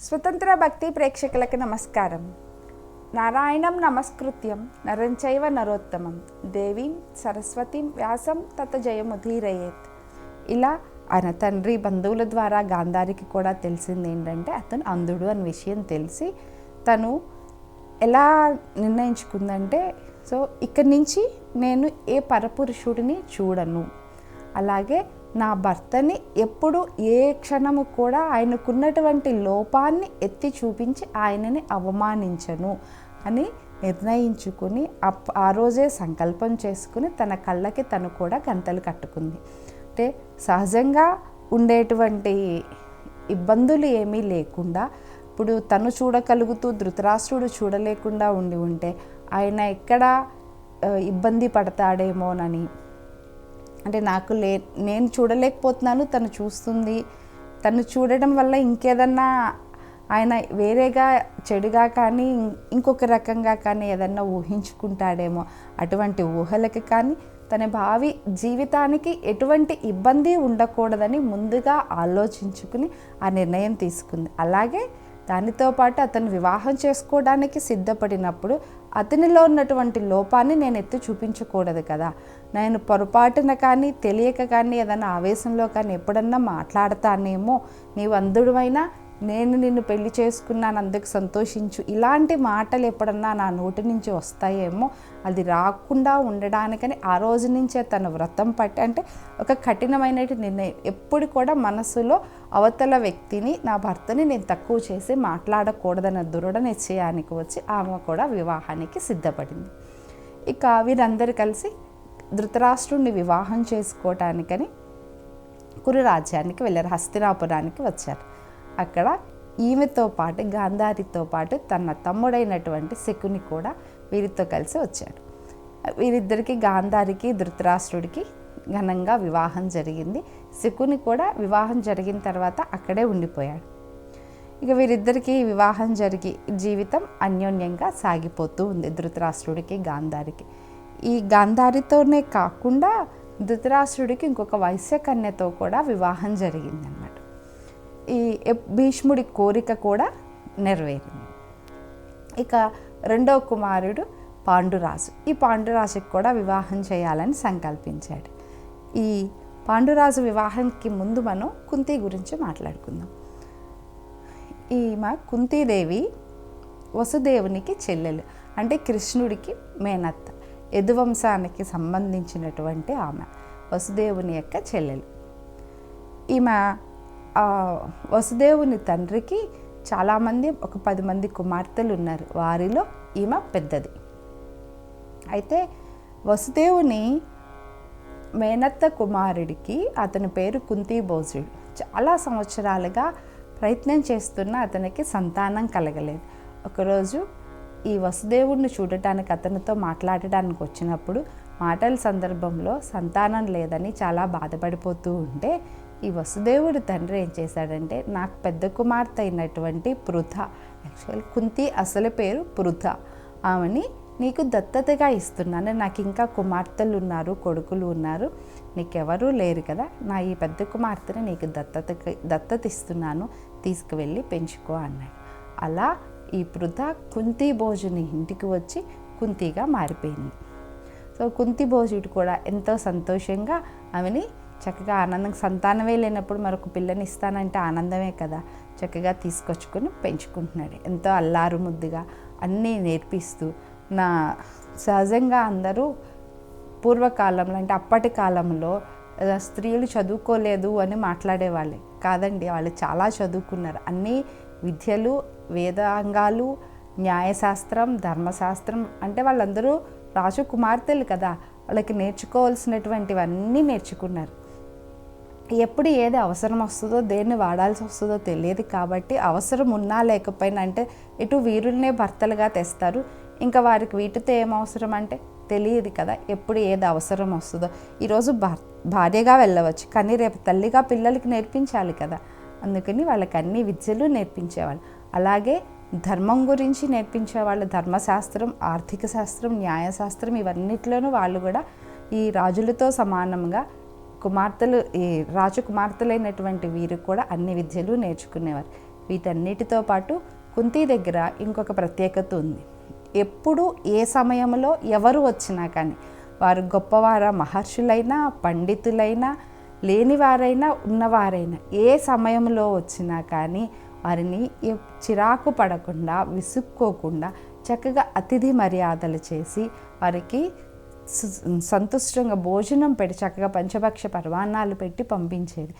స్వతంత్ర భక్తి ప్రేక్షకులకి నమస్కారం. నారాయణం నమస్కృత్యం నరంచైవ నరోత్తమం. దేవీం సరస్వతిం వ్యాసం తత జయముధీరయేత్ ఇలా ఆయన తండ్రి బంధువుల ద్వారా గాంధారికి కూడా తెలిసింది ఏంటంటే అతను అంధుడు అని విషయం తెలిసి తను ఎలా నిర్ణయించుకుందంటే సో ఇక్కడి నుంచి నేను ఏ పరపురుషుడిని చూడను. అలాగే నా భర్తని ఎప్పుడు ఏ క్షణము కూడా ఆయనకున్నటువంటి లోపాన్ని ఎత్తి చూపించి ఆయనని అవమానించను అని నిర్ణయించుకుని అప్ ఆ రోజే సంకల్పం చేసుకుని తన కళ్ళకి తను కూడా గంతలు కట్టుకుంది. అంటే సహజంగా ఉండేటువంటి ఇబ్బందులు ఏమీ లేకుండా ఇప్పుడు తను చూడగలుగుతూ ధృతరాష్ట్రుడు చూడలేకుండా ఉండి ఉంటే ఆయన ఎక్కడ ఇబ్బంది పడతాడేమోనని అంటే నాకు లే నేను చూడలేకపోతున్నాను తను చూస్తుంది. తను చూడడం వల్ల ఇంకేదన్నా ఆయన వేరేగా చెడుగా కానీ ఇంకొక రకంగా కానీ ఏదన్నా ఊహించుకుంటాడేమో. అటువంటి ఊహలకి కానీ తన భావి జీవితానికి ఎటువంటి ఇబ్బంది ఉండకూడదని ముందుగా ఆలోచించుకుని ఆ నిర్ణయం తీసుకుంది. అలాగే దానితో పాటు అతను వివాహం చేసుకోవడానికి సిద్ధపడినప్పుడు అతనిలో ఉన్నటువంటి లోపాన్ని నేను ఎత్తి చూపించకూడదు కదా. నేను పొరపాటున కానీ తెలియక కానీ ఏదైనా ఆవేశంలో కానీ ఎప్పుడన్నా మాట్లాడతానేమో నీవు అందుడువైనా నేను నిన్ను పెళ్ళి చేసుకున్నాను అందుకు సంతోషించు. ఇలాంటి మాటలు ఎప్పుడన్నా నా నోటి నుంచి వస్తాయేమో అది రాకుండా ఉండడానికని ఆ రోజు నుంచే తన వ్రతం పట్టి అంటే ఒక కఠినమైన నిర్ణయం. ఎప్పుడు కూడా మనసులో అవతల వ్యక్తిని నా భర్తని నేను తక్కువ చేసి మాట్లాడకూడదన్న దృఢ నిశ్చయానికి వచ్చి ఆమె కూడా వివాహానికి సిద్ధపడింది. ఇక వీరందరూ కలిసి ధృతరాష్ట్రుడిని వివాహం చేసుకోవటానికని కురు రాజ్యానికి వెళ్ళారు హస్తినాపురానికి వచ్చారు. అక్కడ ఈమెతో పాటు గాంధారితో పాటు తన తమ్ముడైనటువంటి శకుని కూడా వీరితో కలిసి వచ్చాడు వీరిద్దరికి గాంధారికి ధృతరాష్ట్రుడికి ఘనంగా వివాహం జరిగింది. శకుని కూడా వివాహం జరిగిన తర్వాత అక్కడే ఉండిపోయాడు. ఇక వీరిద్దరికి వివాహం జరిగి జీవితం అన్యోన్యంగా సాగిపోతూ ఉంది ధృతరాష్ట్రుడికి గాంధారికి. ఈ గాంధారితోనే కాకుండా ధృతరాష్ట్రుడికి ఇంకొక వైశ్యకన్యతో కూడా వివాహం జరిగిందనమాట ఈ భీష్ముడి కోరిక కూడా నెరవేరింది. ఇక రెండో కుమారుడు పాండురాజు. ఈ పాండురాజుకి కూడా వివాహం చేయాలని సంకల్పించాడు. ఈ పాండురాజు వివాహానికి ముందు మనం కుంతి గురించి మాట్లాడుకుందాం. ఈమె కుంతీదేవి వసుదేవునికి చెల్లెలు అంటే కృష్ణుడికి మేనత్త. యదువంశానికి సంబంధించినటువంటి ఆమె వసుదేవుని యొక్క చెల్లెలు. ఈమె వసుదేవుని తండ్రికి చాలామంది ఒక పది మంది కుమార్తెలు ఉన్నారు. వారిలో ఈమె పెద్దది. అయితే వసుదేవుని మేనత్త కుమారుడికి అతని పేరు కుంతీభోజుడు చాలా సంవత్సరాలుగా ప్రయత్నం చేస్తున్న అతనికి సంతానం కలగలేదు. ఒకరోజు ఈ వసుదేవుడిని చూడటానికి అతనితో మాట్లాడడానికి వచ్చినప్పుడు మాటల సందర్భంలో సంతానం లేదని చాలా బాధపడిపోతూ ఉంటే ఈ వసుదేవుడి తండ్రి ఏం చేశాడంటే నాకు పెద్ద కుమార్తె అయినటువంటి పృథ యాక్చువల్ కుంతి అసలు పేరు పృథ ఆమెని నీకు దత్తతగా ఇస్తున్నాను నాకు ఇంకా కుమార్తెలు ఉన్నారు కొడుకులు ఉన్నారు నీకెవరూ లేరు కదా నా ఈ పెద్ద కుమార్తెని నీకు దత్తత దత్తత ఇస్తున్నాను తీసుకువెళ్ళి పెంచుకో అన్నాడు. అలా ఈ పృథ కుంతి భోజుని ఇంటికి వచ్చి కుంతిగా మారిపోయింది. సో కుంతి భోజుడు కూడా ఎంతో సంతోషంగా ఆమెని చక్కగా ఆనందం సంతానమే లేనప్పుడు మరొక పిల్లని ఇస్తానంటే ఆనందమే కదా చక్కగా తీసుకొచ్చుకొని పెంచుకుంటున్నాడు. ఎంతో అల్లారు ముద్దుగా అన్నీ నేర్పిస్తూ నా సహజంగా అందరూ పూర్వకాలంలో అంటే అప్పటి కాలంలో స్త్రీలు చదువుకోలేదు అని మాట్లాడేవాళ్ళే. కాదండి వాళ్ళు చాలా చదువుకున్నారు. అన్ని విద్యలు వేదాంగాలు న్యాయశాస్త్రం ధర్మశాస్త్రం అంటే వాళ్ళందరూ రాజు కుమార్తెలు కదా. వాళ్ళకి నేర్చుకోవాల్సినటువంటివన్నీ నేర్చుకున్నారు. ఎప్పుడు ఏది అవసరం వస్తుందో దేన్ని వాడాల్సి వస్తుందో తెలియదు కాబట్టి అవసరం ఉన్నా లేకపోయినా అంటే ఇటు వీరుల్నే భర్తలుగా తెస్తారు. ఇంకా వారికి వీటితో ఏం అవసరం అంటే తెలియదు కదా ఎప్పుడు ఏది అవసరం వస్తుందో. ఈరోజు భార్ భార్యగా వెళ్ళవచ్చు కానీ రేపు తల్లిగా పిల్లలకి నేర్పించాలి కదా. అందుకని వాళ్ళకి అన్ని విద్యలు నేర్పించేవాళ్ళు. అలాగే ధర్మం గురించి నేర్పించే వాళ్ళు ధర్మశాస్త్రం ఆర్థిక శాస్త్రం న్యాయశాస్త్రం ఇవన్నిట్లోనూ వాళ్ళు కూడా ఈ రాజులతో సమానంగా కుమార్తెలు ఈ రాజకుమార్తెలైనటువంటి వీరు కూడా అన్ని విద్యలు నేర్చుకునేవారు. వీటన్నిటితో పాటు కుంతి దగ్గర ఇంకొక ప్రత్యేకత ఉంది. ఎప్పుడు ఏ సమయంలో ఎవరు వచ్చినా కానీ వారు గొప్పవార మహర్షులైనా పండితులైనా లేనివారైనా ఉన్నవారైనా ఏ సమయంలో వచ్చినా కానీ వారిని చిరాకు పడకుండా విసుక్కోకుండా చక్కగా అతిథి మర్యాదలు చేసి వారికి సంతుష్టంగా భోజనం పెట్టి చక్కగా పంచభక్ష పర్వాణాలు పెట్టి పంపించేది.